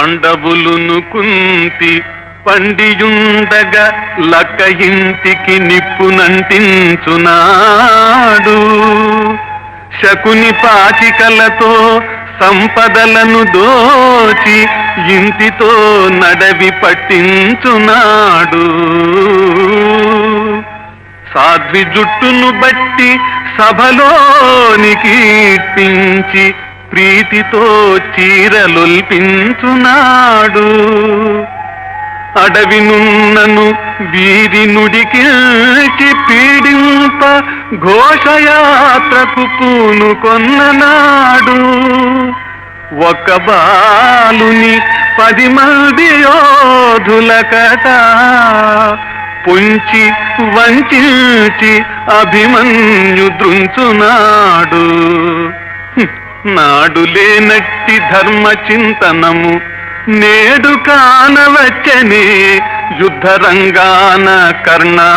పాండవులును కుంతి పండియుండగా లక్క ఇంటికి నిప్పునంటించునాడు శకుని పాచికలతో సంపదలను దోచి ఇంటితో నడవి పట్టించునాడు. సాధ్వి జుట్టును బట్టి సభలోని కీర్తించి ప్రీతితో చీరలుల్పించునాడు. అడవి నున్నను వీరి నుడికి పీడింప ఘోషయాత్రకు పూనుకొన్ననాడు. ఒక బాలుని పది మంది యోధులకట పొంచి వంచి అభిమన్యు దృంచునాడు హ్మ్, నాడు లేనట్టి ధర్మ చింతనము నేడు కానవచ్చనే యుద్ధ రంగాన కర్ణా.